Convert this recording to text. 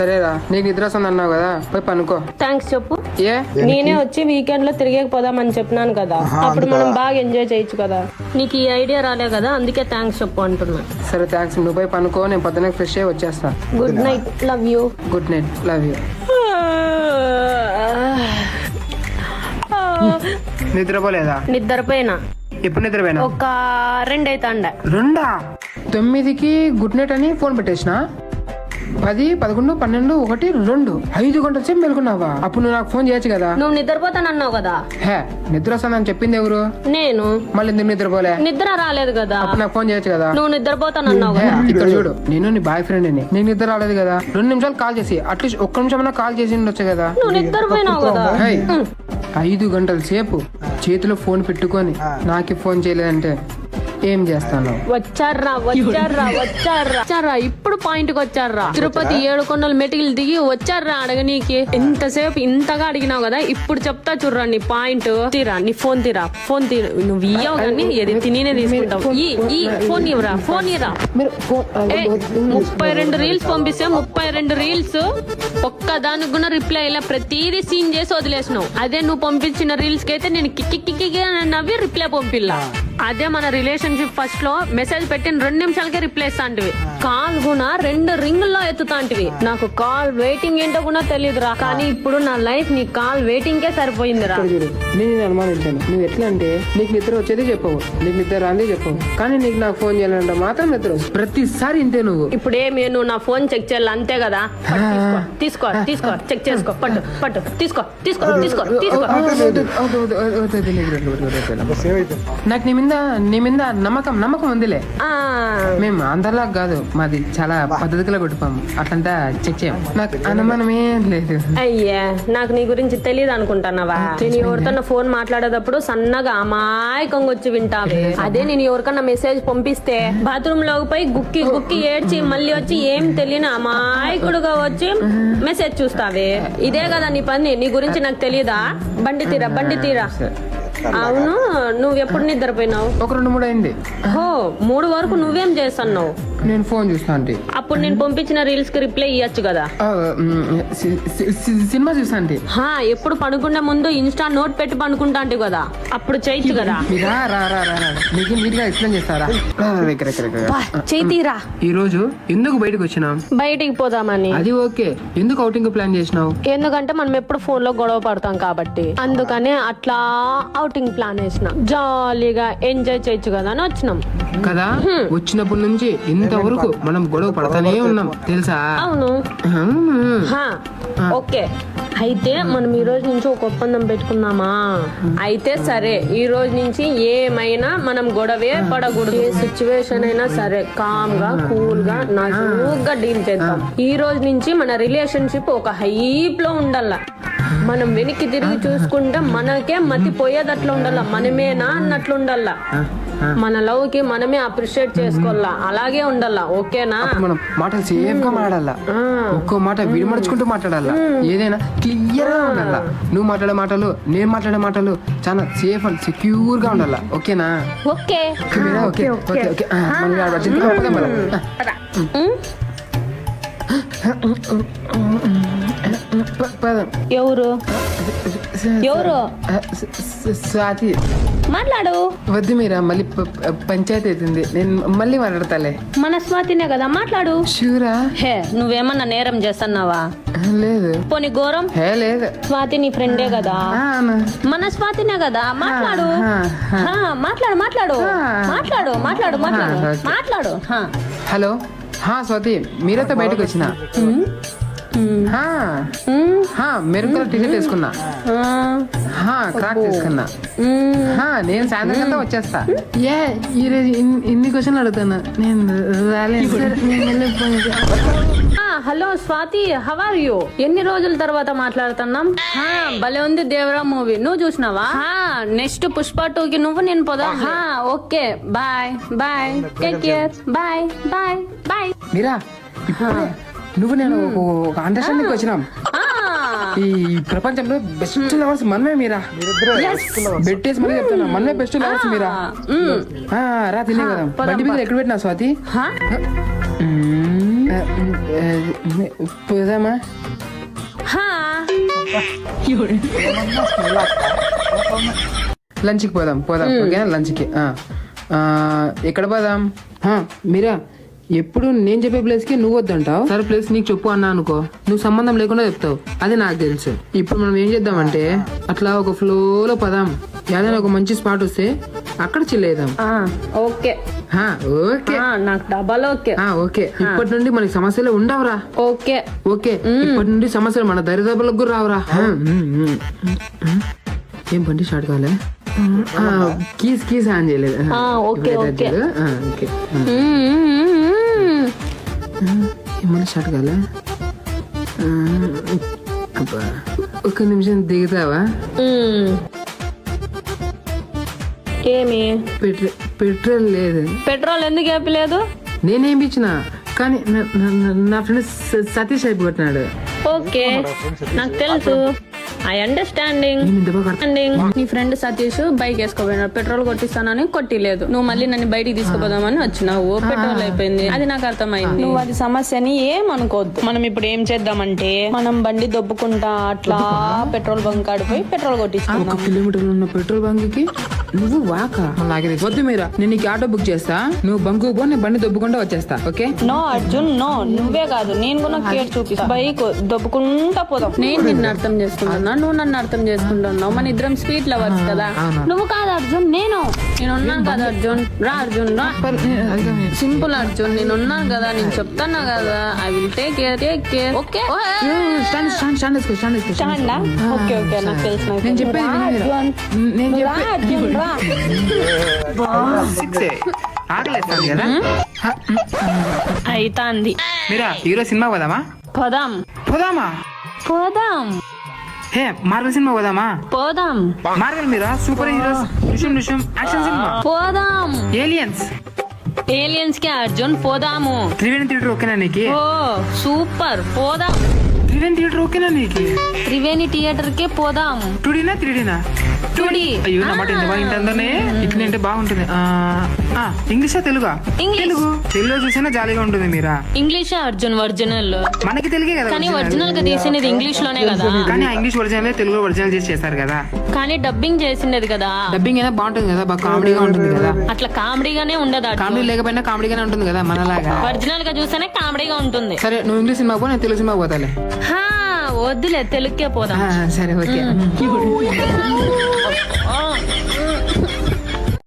సరేరా నీకు నిద్ర వస్తుంది అన్నావు కదా పోయి పనుకో. థ్యాంక్స్ చెప్పు. ఏ? నేనే వచ్చి వీకెండ్లో తిరిగేకపోదామని చెప్పినాను కదా. అప్పుడు మనం బాగా ఎంజాయ్ చేయొచ్చు కదా. నీకు ఈ ఐడియా రాలే కదా అందుకే థ్యాంక్స్ చెప్పు అంటున్నా. సరే థ్యాంక్స్ నువ్వు పోయి పనుకో నేను పొద్దున్న ఫ్రెష్ అయ్యి వచ్చేస్తా. Good night love you good night love you నిద్రపోలేదా? నిద్రపోయినా. ఎప్పుడు నిద్రపోయినా ఒక రెండైతాండ. రెండా? తొమ్మిదికి గుడ్ నైట్ అని ఫోన్ పెట్టేసిన? పది పదకొండు పన్నెండు ఒకటి రెండు. ఐదు గంటల సేపు మెలుకున్నావా? అప్పుడు నువ్వు నాకు ఫోన్ చేయొచ్చు కదా? నువ్వు నిద్రపోతానన్నావు కదా? హే నిద్ర వస్తుందని చెప్పింది ఎవరు? నేను. మళ్ళీ ఎందుకు నిద్రపోలే? నిద్ర రాలేదు కదా. అప్పుడు నాకు ఫోన్ చేయొచ్చు కదా? నువ్వు నిద్రపోతానన్నావు హే, కదా. ఇక్కడ చూడు నేను నీ బాయ్ ఫ్రెండ్ని నీకు నిద్ర రాలేదు కదా? రెండు నిమిషాలు కాల్ చేసి అట్లీస్ట్ ఒక్క నిమిషం కాల్ చేసి ఉండొచ్చు కదా? నువ్వు నిద్రపోయినావు కదా. హే, ఐదు గంటల సేపు చేతిలో ఫోన్ పెట్టుకొని నాకే ఫోన్ చేయలేదంటే ఏం చేస్తాను? వచ్చారా వచ్చారా వచ్చారా? వచ్చారా ఇప్పుడు పాయింట్కి వచ్చారా? తిరుపతి ఏడు కొండలు మెటికలు దిగి వచ్చారా అడగనీకి? ఎంతసేపు ఇంతగా అడిగినావు కదా ఇప్పుడు చెప్తా చూడరా నీ పాయింట్. తీరా నీ ఫోన్ తీరా ఫోన్ తీరా. నువ్వు ఇయ్యవు కానీ ఏది తినే తీసుకుంటావు. ఈ ఈ ఫోన్ ఇవ్వరా ఫోన్ ఏ, ముప్పై రెండు రీల్స్ పంపిస్తే ముప్పై రెండు రీల్స్ ఒక్క దానికి కూడా రిప్లై ఇలా ప్రతిదీ సీన్ చేసి వదిలేసినావు. అదే నువ్వు పంపించిన రీల్స్కి అయితే నేను కిక్కి కిక్కి నవ్వి రిప్లై పంపిల్లా. అదే మన రిలేషన్షిప్ ఫస్ట్లో మెసేజ్ పెట్టిన రెండు నిమిషాలకే రిప్లై ఇస్తాంటివి కాల్ కూడా రెండు రింగుల్లో ఎత్తుతాంటివి నాకు కాల్ వెయిటింగ్ ఏంటో కూడా తెలియదురా కానీ ఇప్పుడు నా లైఫ్ నీ కాల్ వెయిటింగ్ కే సరిపోయిందిరా ఇక్కడ చూడు నేను నిన్ను అనుమానించాను నువ్వు ఎట్లా అంటే నీకు నిద్ర వచ్చేది చెప్పవు నీకు నిద్ర రాంది చెప్పవు కానీ నీకు నాకు ఫోన్ చేయాలంటే మాత్రం నిద్ర వస్తుంది ప్రతిసారి ఇంతే నువ్వు ఇప్పుడు ఏమి నువ్వు నా ఫోన్ చెక్ చేయాలి అంతే కదా పట్టు, తీసుకో తీసుకో తీసుకో చెక్ చేసుకో పట్టు పట్టు తీసుకో తీసుకో తీసుకో తీసుకో. నాకు నీ మీద నీ మీద నమ్మకం నమ్మకం ఉందిలే. ఆ, మేము అందరిలా కాదు మాది చాలా పద్ధతిగా కొట్టుకోము. అట్లంతా చెక్ చేయం. నాకు అనుమానం ఏం లేదు. అయ్యా నాకు నీ గురించి తెలియదు అనుకుంటున్నావా? నేను ఎవరితో ఫోన్ మాట్లాడేటప్పుడు సన్నగా అమాయకంగా వచ్చి వింటావే. అదే నేను ఎవరికన్నా మెసేజ్ పంపిస్తే బాత్రూమ్లోకి పోయి గుక్కి గుక్కి ఏడ్చి మళ్ళీ వచ్చి ఏం తెలియని అమాయకుడుగా వచ్చి మెసేజ్ చూస్తావే. ఇదే కదా నీ పని నీ గురించి నాకు తెలియదా? బండి తీరా బండి తీరా. అవును? నువ్వు ఎప్పుడు నిద్రపోయినావు? ఒక రెండు మూడు అయింది. హో మూడు వరకు నువ్వేం చేస్తున్నావు? నేను ఫోన్ చూస్తా అంటే అప్పుడు నేను పంపించిన రీల్స్కి రిప్లై ఇవ్వచ్చు కదా? సినిమా చూస్తా అంటే హా ఎప్పుడు పడుకునే ముందు ఇన్స్టా నోట్ పెట్టి పనుకుంటా అంటే కదా? అప్పుడు చేయొచ్చు కదా? రా రా రా రా రా. నీకు నీట్గా ఎక్స్ప్లెయిన్ చేస్తారా? రా, రా, ఇక్కడ, ఇక్కడ, ఇక్కడ. బా, చేయి తీరా. ఈ రోజు ఎందుకు బయటకు వచ్చినాం? బయటికి పోదామని. అది ఓకే. ఎందుకు అవుటింగ్ ప్లాన్ చేసినావు? ఎందుకంటే మనం ఎప్పుడు ఫోన్లో గొడవ పడతాం కాబట్టి. అందుకనే అట్లా అవుటింగ్ ప్లాన్ వేసినాం. జాలీగా ఎంజాయ్ చేయొచ్చు కదా అని వచ్చినాం. కదా? వచ్చినప్పటి నుంచి ఇంతవరకు మనం గొడవ పడతానే ఉన్నాం. తెలుసా? అవును. హా, ఓకే. అయితే మనం ఈ రోజు నుంచి ఒక ఒప్పందం పెట్టుకుందామా? అయితే సరే. ఈ రోజు నుంచి ఏమైనా మనం గొడవే పడకూడదు. ఏ సిచ్యువేషన్ అయినా సరే కామ్గా కూల్గా నాజూగ్గా డీల్ చేద్దాం ఈ రోజు నుంచి మన రిలేషన్షిప్ ఒక హైప్లో ఉండాల. మనం వెనక్కి తిరిగి చూసుకుంటే మనకే మతి పోయేదట్లా ఉండాల మనమేనా అన్నట్లు ఉండాల. మన లవ్కి మనమే అప్రిషియేట్ చేసుకోవాలా అలాగే ఉండాలా ఓకేనా? మనం మాటలు సేఫ్గా మాట్లాడాలా. ఒక్కో మాట విడిమడుచుకుంటూ మాట్లాడాలా. ఏదైనా క్లియర్గా ఉండాలా. నువ్వు మాట్లాడే మాటలు నేను మాట్లాడే మాటలు చాలా సేఫ్ అండ్ సెక్యూర్గా ఉండాలా. ఓకేనా? ఓకే? ఓకే. Okay okay. మనం పదం ఎవరు ఎవరు స్వాతి మాట్లాడు వద్దు మీరా మళ్ళీ పంచాయతీ అవుతుంది నేను మళ్ళీ మాట్లాడతాలే మన స్వాతినే కదా మాట్లాడు షూరా హే నువ్వేమన్నా నేరం చేస్తున్నావా లేదు పోనీ ఘోరం హే లేదు స్వాతి నీ ఫ్రెండే కదా మన స్వాతినే కదా మాట్లాడు హా, మాట్లాడు మాట్లాడు మాట్లాడు మాట్లాడు మాట్లాడు మాట్లాడు హా. హలో హా స్వాతి మీరైతే బయటకు వచ్చిన మెరూన్ కలర్ టీషర్ట్ వేసుకున్నా. క్రాక్ తీసుకున్నా. నేను సాయంత్రం అంతా వచ్చేస్తా. ఏ ఈరోజు ఇన్ని- క్వశ్చన్లు అడుగుతాను నేను hello Swathi how are you ఎన్ని రోజుల తర్వాత మాట్లాడుతున్నాం? హా, భలే ఉంది దేవరా మూవీ. నువ్వు చూసినావా? నెక్స్ట్ పుష్ప టూ కి నువ్వు నేను పోదాం. హా, okay. Bye. Bye. Take care bye bye bye మీరా? నువ్వు నేను ఒక- అండర్స్టాండింగ్ వచ్చినాం ఆ, ఈ ప్రపంచంలో బెస్ట్ లవర్స్ మనమే మీరా? బెట్టేసి మరీ చెప్తున్నా. మనమే బెస్ట్ లవర్స్ మీరా? రా తినే కదా. బండి మీద ఎక్కడ పెట్టినా స్వాతి. పోదామా? హా. లంచ్కి పోదాం పోదాం. ఓకే లంచ్కి. ఎక్కడ పోదాం? మీరా? ఎప్పుడు నేను చెప్పే ప్లేస్కి నువ్వు వద్దంటావు? సరే ప్లేస్ నీకు చెప్పు అన్నా అనుకో. నువ్వు సంబంధం లేకుండా చెప్తావు. అది నాకు తెలుసు. ఇప్పుడు మనం ఏం చేద్దామంటే అట్లా ఒక ఫ్లోలో పదాం. ఏదైనా ఒక మంచి స్పాట్ వస్తే అక్కడ చిల్లేద్దాం ఆ, ఓకే. ఓకే. ఆ, నాకు డబల్ ఓకే. ఆ, ఓకే. ఇప్పటి నుండి మనకి సమస్యలు ఉండవురా. ఓకే. ఓకే. ఇప్పటి నుండి సమస్యలు మన దరిదాపులకు కూడా రావురా. ఏం బండి స్టార్ట్ కాలే? ఆ, కీస్ కీస్ ఆన్ చేయలేదు. ఆ, ఓకే, ఇప్పుడు ఓకే. ఆ, ఓకే. మ్మ్. ఏమన్నా స్టార్ట్ కాలే ఆ, అబ్బా ఒక నిమిషం దిగుతావా. ఏమి పెట్రోల్ పెట్రోల్ లేదు పెట్రోల్ ఎందుకు వేపలేదు నేనేం ఇచ్చిన కానీ నా- ఫ్రెండ్ సతీష్ అయిపోతున్నాడు ఓకే నాకు తెలుసు ఐ అండర్స్టాండింగ్. నీ ఫ్రెండ్ సతీష్ బైక్ వేసుకోపోయినాడు పెట్రోల్ కొట్టిస్తానని కొట్టిలేదు. నువ్వు మళ్ళీ నన్ను బయటికి తీసుకుపోదామని వచ్చినావు. పెట్రోల్ అయిపోయింది. అది నాకు అర్థమైంది. నువ్వు అది సమస్యని ఏమనుకోవద్దు మనం ఇప్పుడు ఏం చేద్దామంటే మనం బండి దొబ్బుకుంటా అట్లా పెట్రోల్ బంక్ కాడిపోయి పెట్రోల్ కొట్టిస్తాం ఒక కిలోమీటర్ ఉన్న పెట్రోల్ బంక్కి నువ్వు వాక. వద్దు మీరా. నేను నీకు ఆటో బుక్ చేస్తా. నువ్వు బంకు పో నేను బండి దొబ్బుకుంటా వచ్చేస్తా. ఓకే? No Arjun no. నువ్వే కాదు. నేను కూడా కేర్ చూపిస్తా. బైక్ దొబ్బుకుంటా పోదాం. నేను నిన్ను అర్థం చేసుకుంటున్నా. నువ్వు నన్ను అర్థం చేసుకుంటున్నావు. మన ఇద్దరం స్వీట్ లవర్స్ కదా. నువ్వు కాదు అర్జున్ నేను. నేను ఉన్నాను కదా అర్జున్. రా అర్జున్ రా. సింపుల్ అర్జున్ నేను ఉన్నాను కదా నేను చెప్తాను కదా. I will take care take care okay stand stand stand వేసుకో స్టాండ్ వేసుకో స్టాండా ఓకే ఓకే నాకు తెలుసు నేను. చెప్పేది సిక్స్. కదా? అయితాంది. మీరా హీరో సినిమా పోదామా? పోదాం. పోదామా? పోదాం. హే మార్వల్ సినిమా పోదామా? పోదాం. మార్వల్ మీరా సూపర్ హీరోస్ నిషం నిషం యాక్షన్ సినిమా పోదాం. ఏలియన్స్ ఏలియన్స్కి అర్జున్ పోదాము. త్రివేణి థియేటర్ ఓకేనా నీకు? ఓ సూపర్. పోదాం. త్రివేణి థియేటర్ ఓకేనా నీకు? త్రివేణి థియేటర్ కే పోదాం టూడీనా త్రీడీనా టూడి అయ్యో నా మాట ఎంత బాగా ఇంటందోనే ఇట్లా అంటే బాగుంటుంది. ఇంగ్లీషా తెలుగా? ఇంగ్లీష్. తెలుగు. తెలుగులో చూసినా జాలీగా ఉంటుంది మీరా? English Arjun original? మనకి తెలుగే కదా కానీ. ఒరిజినల్. గా తీసినది ఇంగ్లీష్లోనే కదా. కానీ ఆ ఇంగ్లీష్ ఒరిజినల్ తెలుగు ఒరిజినల్ చేసి చేస్తారు కదా. కానీ డబ్బింగ్ చేసిండేది కదా. డబ్బింగ్ అయినా బాగుంటుంది కదా బాగా కామెడీగా ఉంటుంది కదా. అట్లా కామెడీగానే ఉండదు. కామెడీ లేకపోయినా కామెడీగానే ఉంటుంది కదా మనలాగా. ఒరిజినల్గా చూస్తేనే కామెడీగా ఉంటుంది. సరే నువ్వు ఇంగ్లీష్ సినిమా పో నేను తెలుగు సినిమా పోతాలే. హా వద్దులే తెలుగుకే పోదాం. ఆ, సరే ఓకే. ఆ,